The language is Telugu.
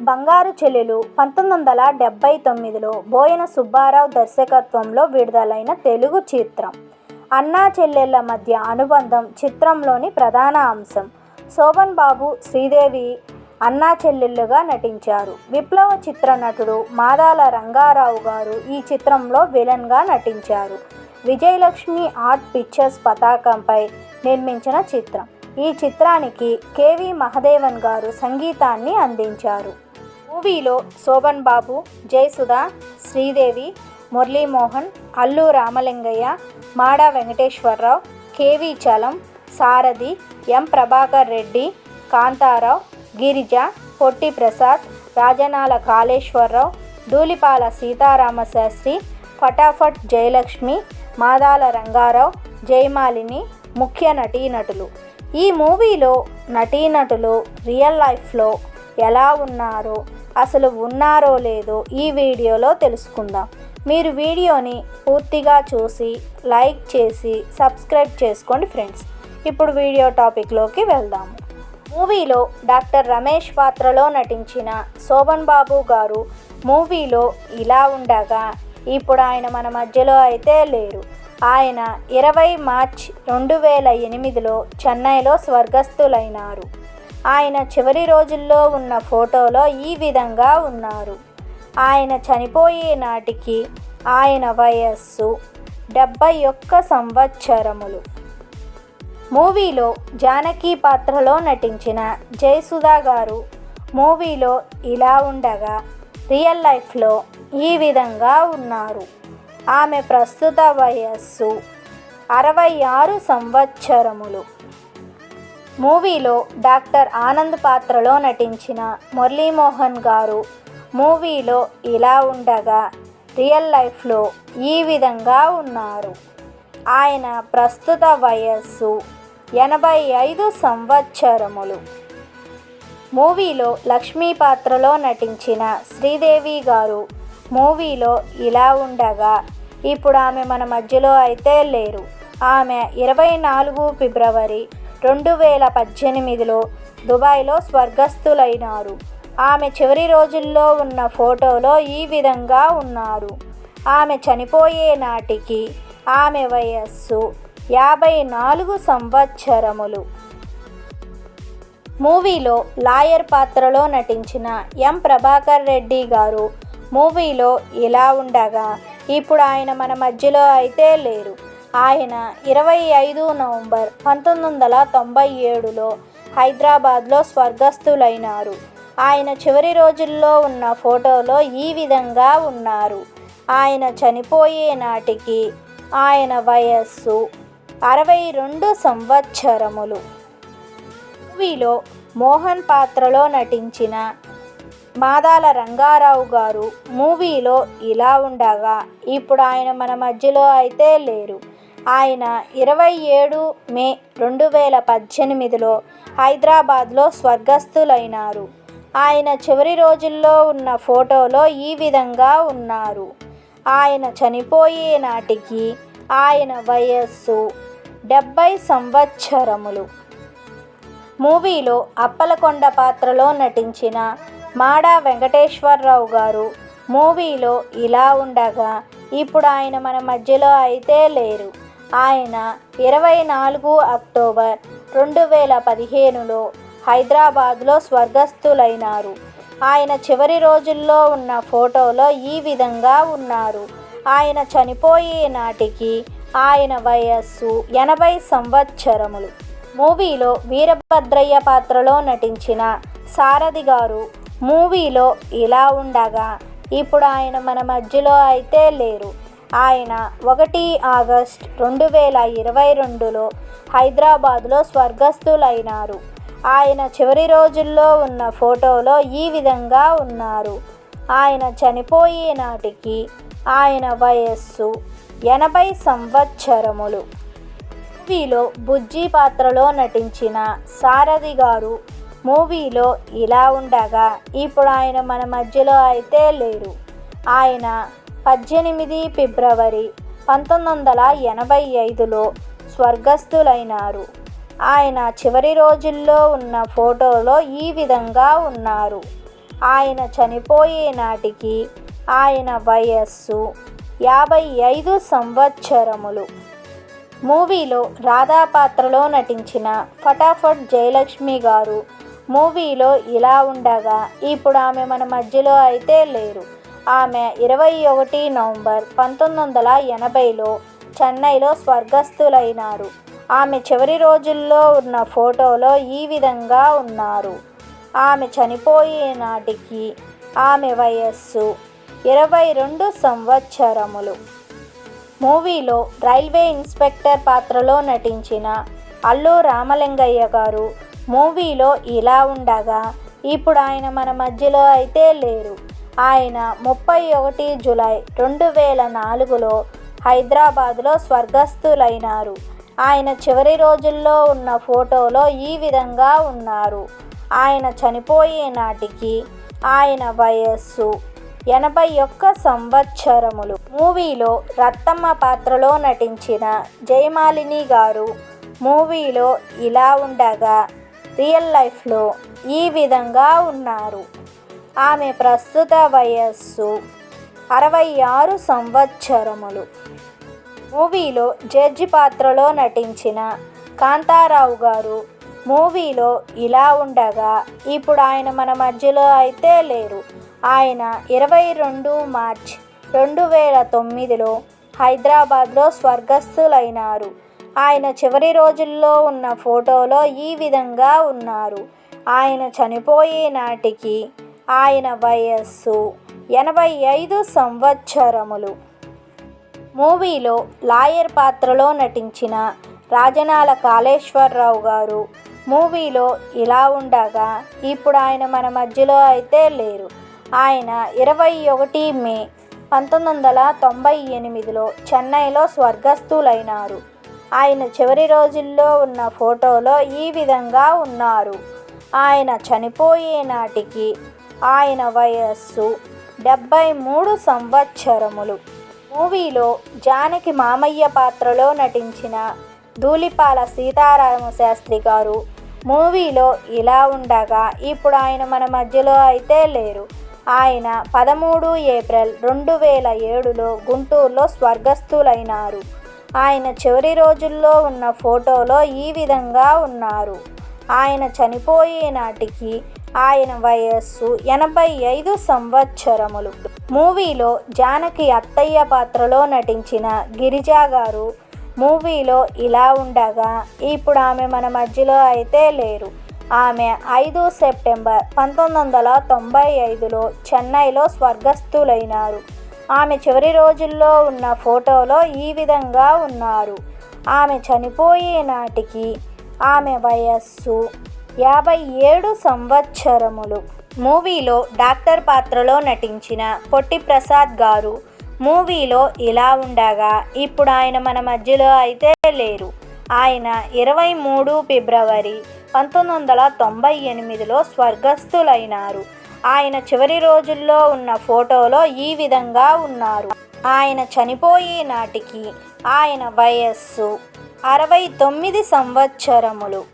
బంగారు చెల్లెలు పంతొమ్మిది వందల డెబ్బై తొమ్మిదిలో బోయన సుబ్బారావు దర్శకత్వంలో విడుదలైన తెలుగు చిత్రం. అన్నా చెల్లెళ్ళ మధ్య అనుబంధం చిత్రంలోని ప్రధాన అంశం. శోభన్ బాబు శ్రీదేవి అన్నా చెల్లెళ్ళుగా నటించారు. విప్లవ చిత్ర నటుడు మాదాల రంగారావు గారు ఈ చిత్రంలో విలన్గా నటించారు. విజయలక్ష్మి ఆర్ట్ పిక్చర్స్ పతాకంపై నిర్మించిన చిత్రం. ఈ చిత్రానికి కేవి మహదేవన్ గారు సంగీతాన్ని అందించారు. మూవీలో Sobhan Babu Jayasudha Sridevi Muralimohan Allu Ramalingaiah Mada Venkateswara Rao K V Chalam Sarathi M Prabhakar Reddy Kanta Rao Girija Potti Prasad Rajanala Kaleswara Rao Dhulipala Seetharama Sastry Phataphat Jayalakshmi Madala Rangarao Jayamalini ముఖ్య నటీనటులు. ఈ మూవీలో నటీనటులు రియల్ లైఫ్లో ఎలా ఉన్నారో అసలు ఉన్నారో లేదో ఈ వీడియోలో తెలుసుకుందాం. మీరు వీడియోని పూర్తిగా చూసి లైక్ చేసి సబ్స్క్రైబ్ చేసుకోండి ఫ్రెండ్స్. ఇప్పుడు వీడియో టాపిక్లోకి వెళ్దాము మూవీలో డాక్టర్ రమేష్ పాత్రలో నటించిన శోభన్ బాబు గారు మూవీలో ఇలా ఉండగా ఇప్పుడు ఆయన మన మధ్యలో అయితే లేరు. ఆయన ఇరవై మార్చ్ రెండు వేల ఎనిమిదిలో చెన్నైలో స్వర్గస్థులైనారు. ఆయన చివరి రోజుల్లో ఉన్న ఫోటోలో ఈ విధంగా ఉన్నారు. ఆయన చనిపోయే నాటికి ఆయన వయస్సు డెబ్బై ఒక్క సంవత్సరములు. మూవీలో జానకి పాత్రలో నటించిన జయసుధా గారు మూవీలో ఇలా ఉండగా రియల్ లైఫ్లో ఈ విధంగా ఉన్నారు. ఆమె ప్రస్తుత వయస్సు అరవై ఆరు సంవత్సరములు. మూవీలో డాక్టర్ ఆనంద్ పాత్రలో నటించిన మురళీమోహన్ గారు మూవీలో ఇలా ఉండగా రియల్ లైఫ్లో ఈ విధంగా ఉన్నారు. ఆయన ప్రస్తుత వయస్సు ఎనభై ఐదు సంవత్సరములు. మూవీలో లక్ష్మీ పాత్రలో నటించిన శ్రీదేవి గారు మూవీలో ఇలా ఉండగా ఇప్పుడు ఆమె మన మధ్యలో అయితే లేరు. ఆమె ఇరవై నాలుగు ఫిబ్రవరి రెండు వేల పద్దెనిమిదిలో దుబాయ్లో స్వర్గస్థులైనారు. ఆమె చివరి రోజుల్లో ఉన్న ఫోటోలో ఈ విధంగా ఉన్నారు. ఆమె చనిపోయే నాటికి ఆమె వయస్సు యాభై నాలుగు సంవత్సరములు. మూవీలో లాయర్ పాత్రలో నటించిన ఎం. ప్రభాకర్ రెడ్డి గారు మూవీలో ఇలా ఉండగా ఇప్పుడు ఆయన మన మధ్యలో అయితే లేరు. ఆయన ఇరవై ఐదు నవంబర్ పంతొమ్మిది వందల తొంభై ఏడులో హైదరాబాద్లో స్వర్గస్థులైనారు. ఆయన చివరి రోజుల్లో ఉన్న ఫోటోలో ఈ విధంగా ఉన్నారు. ఆయన చనిపోయే నాటికి ఆయన వయస్సు అరవై రెండు సంవత్సరములు. మూవీలో మోహన్ పాత్రలో నటించిన మాదాల రంగారావు గారు మూవీలో ఇలా ఉండగా ఇప్పుడు ఆయన మన మధ్యలో అయితే లేరు. ఆయన ఇరవై ఏడు మే రెండు వేల పద్దెనిమిదిలో హైదరాబాద్లో స్వర్గస్థులైనారు. ఆయన చివరి రోజుల్లో ఉన్న ఫోటోలో ఈ విధంగా ఉన్నారు. ఆయన చనిపోయే నాటికి ఆయన వయస్సు డెబ్బై సంవత్సరములు. మూవీలో అప్పలకొండ పాత్రలో నటించిన మాడా వెంకటేశ్వరరావు గారు మూవీలో ఇలా ఉండగా ఇప్పుడు ఆయన మన మధ్యలో అయితే లేరు. ఆయన ఇరవై నాలుగు అక్టోబర్ రెండు వేల పదిహేనులో హైదరాబాద్లో స్వర్గస్థులైనారు. ఆయన చివరి రోజుల్లో ఉన్న ఫోటోలో ఈ విధంగా ఉన్నారు. ఆయన చనిపోయే నాటికి ఆయన వయస్సు ఎనభై సంవత్సరములు. మూవీలో వీరభద్రయ్య పాత్రలో నటించిన సారథి గారు మూవీలో ఇలా ఉండగా ఇప్పుడు ఆయన మన మధ్యలో అయితే లేరు. ఆయన ఒకటి ఆగస్ట్ రెండు వేల ఇరవై రెండులో హైదరాబాద్లో స్వర్గస్థులైనారు. ఆయన చివరి రోజుల్లో ఉన్న ఫోటోలో ఈ విధంగా ఉన్నారు. ఆయన చనిపోయే నాటికి ఆయన వయస్సు ఎనభై సంవత్సరములు. మూవీలో బుజ్జి పాత్రలో నటించిన సారథి గారు మూవీలో ఇలా ఉండగా ఇప్పుడు ఆయన మన మధ్యలో అయితే లేరు. ఆయన పద్దెనిమిది ఫిబ్రవరి పంతొమ్మిది వందల ఎనభై ఐదులో స్వర్గస్థులైనారు. ఆయన చివరి రోజుల్లో ఉన్న ఫోటోలో ఈ విధంగా ఉన్నారు. ఆయన చనిపోయే నాటికి ఆయన వయస్సు యాభై ఐదు సంవత్సరములు. మూవీలో రాధా పాత్రలో నటించిన ఫటాఫట్ జయలక్ష్మి గారు మూవీలో ఇలా ఉండగా ఇప్పుడు ఆమె మన మధ్యలో అయితే లేరు. ఆమె ఇరవై ఒకటి నవంబర్ పంతొమ్మిది వందల ఎనభైలో చెన్నైలో స్వర్గస్థులైనారు. ఆమె చివరి రోజుల్లో ఉన్న ఫోటోలో ఈ విధంగా ఉన్నారు. ఆమె చనిపోయే నాటికి ఆమె వయస్సు ఇరవై రెండు సంవత్సరములు. మూవీలో రైల్వే ఇన్స్పెక్టర్ పాత్రలో నటించిన అల్లు రామలింగయ్య గారు మూవీలో ఇలా ఉండగా ఇప్పుడు ఆయన మన మధ్యలో అయితే లేరు. ఆయన ముప్పై ఒకటి జులై రెండు వేల నాలుగులో హైదరాబాదులో స్వర్గస్థులైనారు. ఆయన చివరి రోజుల్లో ఉన్న ఫోటోలో ఈ విధంగా ఉన్నారు. ఆయన చనిపోయే నాటికి ఆయన వయస్సు ఎనభై ఒక్క సంవత్సరములు. మూవీలో రత్తమ్మ పాత్రలో నటించిన జయమాలిని గారు మూవీలో ఇలా ఉండగా రియల్ లైఫ్లో ఈ విధంగా ఉన్నారు. ఆమె ప్రస్తుత వయస్సు అరవై ఆరు సంవత్సరములు. మూవీలో జడ్జి పాత్రలో నటించిన కాంతారావు గారు మూవీలో ఇలా ఉండగా ఇప్పుడు ఆయన మన మధ్యలో అయితే లేరు. ఆయన ఇరవై రెండు మార్చ్ రెండు వేల తొమ్మిదిలో హైదరాబాద్లో స్వర్గస్థులైనారు. ఆయన చివరి రోజుల్లో ఉన్న ఫోటోలో ఈ విధంగా ఉన్నారు. ఆయన చనిపోయే నాటికి ఆయన వయస్సు ఎనభై ఐదు సంవత్సరములు. మూవీలో లాయర్ పాత్రలో నటించిన రాజనాల కాళేశ్వరరావు గారు మూవీలో ఇలా ఉండగా ఇప్పుడు ఆయన మన మధ్యలో అయితే లేరు. ఆయన ఇరవై ఒకటి మే పంతొమ్మిది వందల తొంభై ఎనిమిదిలో చెన్నైలో స్వర్గస్థులైనారు. ఆయన చివరి రోజుల్లో ఉన్న ఫోటోలో ఈ విధంగా ఉన్నారు. ఆయన చనిపోయే నాటికి ఆయన వయస్సు డెబ్భై మూడు సంవత్సరములు. మూవీలో జానకి మామయ్య పాత్రలో నటించిన ధూళిపాల సీతారామ శాస్త్రి గారు మూవీలో ఇలా ఉండగా ఇప్పుడు ఆయన మన మధ్యలో అయితే లేరు. ఆయన పదమూడు ఏప్రిల్ రెండు వేల ఏడులో గుంటూరులో స్వర్గస్థులైనారు. ఆయన చివరి రోజుల్లో ఉన్న ఫోటోలో ఈ విధంగా ఉన్నారు. ఆయన చనిపోయే నాటికి ఆయన వయస్సు ఎనభై ఐదు సంవత్సరములు. మూవీలో జానకి అత్తయ్య పాత్రలో నటించిన గిరిజా గారు మూవీలో ఇలా ఉండగా ఇప్పుడు ఆమె మన మధ్యలో అయితే లేరు. ఆమె ఐదు సెప్టెంబర్ పంతొమ్మిది వందల తొంభై ఐదులో చెన్నైలో స్వర్గస్థులైనారు. ఆమె చివరి రోజుల్లో ఉన్న ఫోటోలో ఈ విధంగా ఉన్నారు. ఆమె చనిపోయే నాటికి ఆమె వయస్సు యాభై ఏడు సంవత్సరములు. మూవీలో డాక్టర్ పాత్రలో నటించిన పొట్టి ప్రసాద్ గారు మూవీలో ఇలా ఉండగా ఇప్పుడు ఆయన మన మధ్యలో అయితే లేరు. ఆయన ఇరవై మూడు ఫిబ్రవరి పంతొమ్మిది వందల తొంభై ఎనిమిదిలో స్వర్గస్థులైనారు. ఆయన చివరి రోజుల్లో ఉన్న ఫోటోలో ఈ విధంగా ఉన్నారు. ఆయన చనిపోయే నాటికి ఆయన వయస్సు అరవై తొమ్మిది సంవత్సరములు.